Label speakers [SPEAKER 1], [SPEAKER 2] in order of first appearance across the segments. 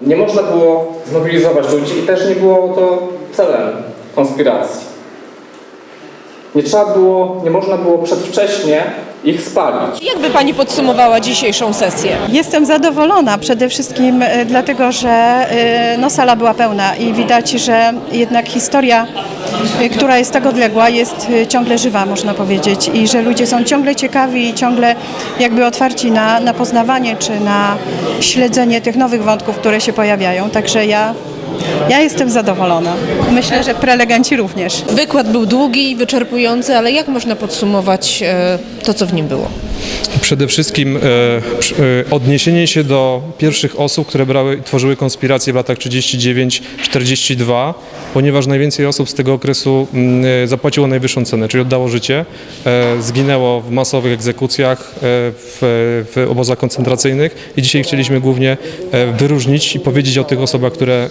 [SPEAKER 1] Nie można było zmobilizować ludzi i też nie było to celem konspiracji. Nie trzeba było, nie można było przedwcześnie ich spalić.
[SPEAKER 2] Jak by Pani podsumowała dzisiejszą sesję?
[SPEAKER 3] Jestem zadowolona przede wszystkim e, dlatego, że e, no, sala była pełna i widać, że jednak historia, e, która jest tak odległa, jest e, ciągle żywa, można powiedzieć, i że ludzie są ciągle ciekawi i ciągle jakby otwarci na, na poznawanie czy na śledzenie tych nowych wątków, które się pojawiają. Także ja, ja jestem zadowolona. Myślę, że prelegenci również.
[SPEAKER 2] Wykład był długi i wyczerpujący, ale jak można podsumować e, to, co w nim było?
[SPEAKER 4] Przede wszystkim e, e, odniesienie się do pierwszych osób, które brały, tworzyły konspiracje w latach 39-42, ponieważ najwięcej osób z tego okresu mm, e, zapłaciło najwyższą cenę, czyli oddało życie, zginęło w masowych egzekucjach, w, w obozach koncentracyjnych i dzisiaj chcieliśmy głównie wyróżnić i powiedzieć o tych osobach, które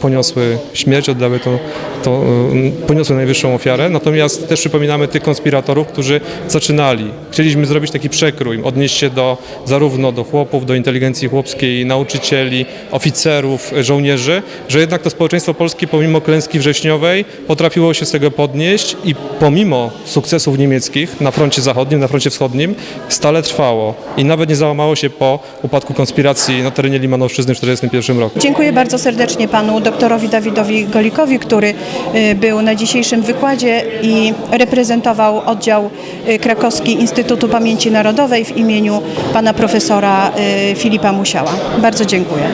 [SPEAKER 4] poniosły śmierć, oddały to, to em, poniosły najwyższą ofiarę. Natomiast też przypominamy tych konspiratorów, którzy zaczynali. Chcieliśmy zrobić taki przekrój, odnieść się do zarówno do chłopów, do inteligencji chłopskiej, nauczycieli, oficerów, żołnierzy, że jednak to społeczeństwo polskie pomimo klęski wrześniowej potrafiło się z tego podnieść i pomimo sukcesów niemieckich na froncie zachodnim, na froncie wschodnim stale trwało i nawet nie załamało się po upadku konspiracji na terenie Limanowszczyzny w 1941 roku.
[SPEAKER 3] Dziękuję bardzo serdecznie panu doktorowi Dawidowi Golikowi, który y, był na dzisiejszym wykładzie i reprezentował oddział y, krakowski Instytutu Pamięci Narodowej w imieniu pana profesora y, Filipa Musiała. Bardzo dziękuję.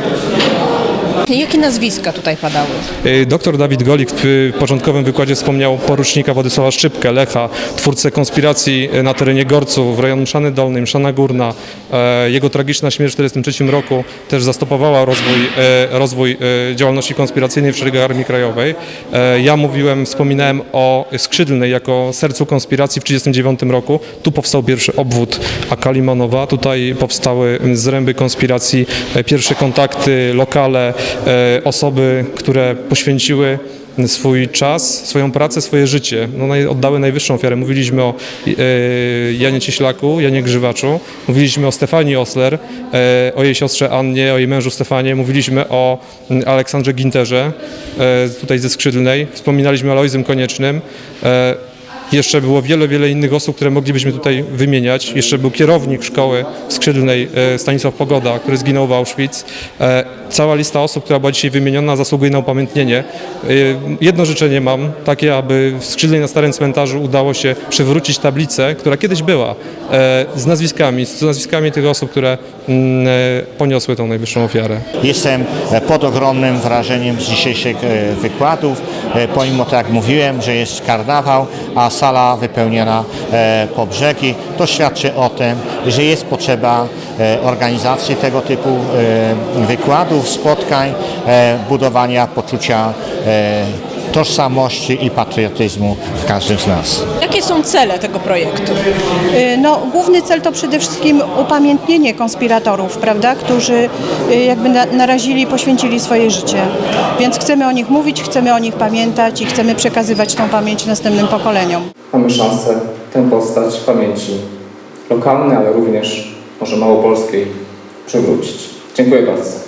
[SPEAKER 2] Jakie nazwiska tutaj padały?
[SPEAKER 4] Y, Doktor Dawid Golik w początkowym wykładzie wspomniał porucznika Władysława Szczypkę, Lecha, twórcę konspiracji na terenie Gorców, w rejonu Mszany Dolnej, Mszana Górna. E, Jego tragiczna śmierć w 1943 roku też zastopowała rozwój, e, rozwój e, działalności konspiracyjnej w szeregach Armii Krajowej. E, Ja mówiłem, wspominałem o Skrzydlnej jako sercu konspiracji w 1939 roku. Tu powstał pierwszy obwód AK Limanowa, tutaj powstały zręby konspiracji, e, pierwsze kontakty, lokale, e, osoby, które poświęciły swój czas, swoją pracę, swoje życie. No, oddały najwyższą ofiarę. Mówiliśmy o e, Janie Cieślaku, Janie Grzywaczu, mówiliśmy o Stefanii Osler, e, o jej siostrze Annie, o jej mężu Stefanie, mówiliśmy o Aleksandrze Ginterze, e, tutaj ze Skrzydlnej, wspominaliśmy o Alojzym Koniecznym. Jeszcze było wiele, wiele innych osób, które moglibyśmy tutaj wymieniać. Jeszcze był kierownik szkoły Skrzydlnej, e, Stanisław Pogoda, który zginął w Auschwitz. E, Cała lista osób, która była dzisiaj wymieniona, zasługuje na upamiętnienie. E, Jedno życzenie mam, takie, aby w Skrzydlej na Starym Cmentarzu udało się przywrócić tablicę, która kiedyś była, z nazwiskami, z nazwiskami tych osób, które mm, poniosły tą najwyższą ofiarę.
[SPEAKER 5] Jestem pod ogromnym wrażeniem z dzisiejszych wykładów, pomimo tak jak mówiłem, że jest karnawał, a sala wypełniona e, po brzegi. To świadczy o tym, że jest potrzeba e, organizacji tego typu e, wykładów, spotkań, e, budowania poczucia e, tożsamości i patriotyzmu w każdym z nas.
[SPEAKER 2] Jakie są cele tego projektu?
[SPEAKER 3] Y, No, główny cel to przede wszystkim upamiętnienie konspiratorów, prawda, którzy y, jakby na, narazili, poświęcili swoje życie. Więc chcemy o nich mówić, chcemy o nich pamiętać i chcemy przekazywać tą pamięć następnym pokoleniom.
[SPEAKER 1] Mamy szansę tę postać pamięci lokalnej, ale również może małopolskiej przywrócić. Dziękuję bardzo.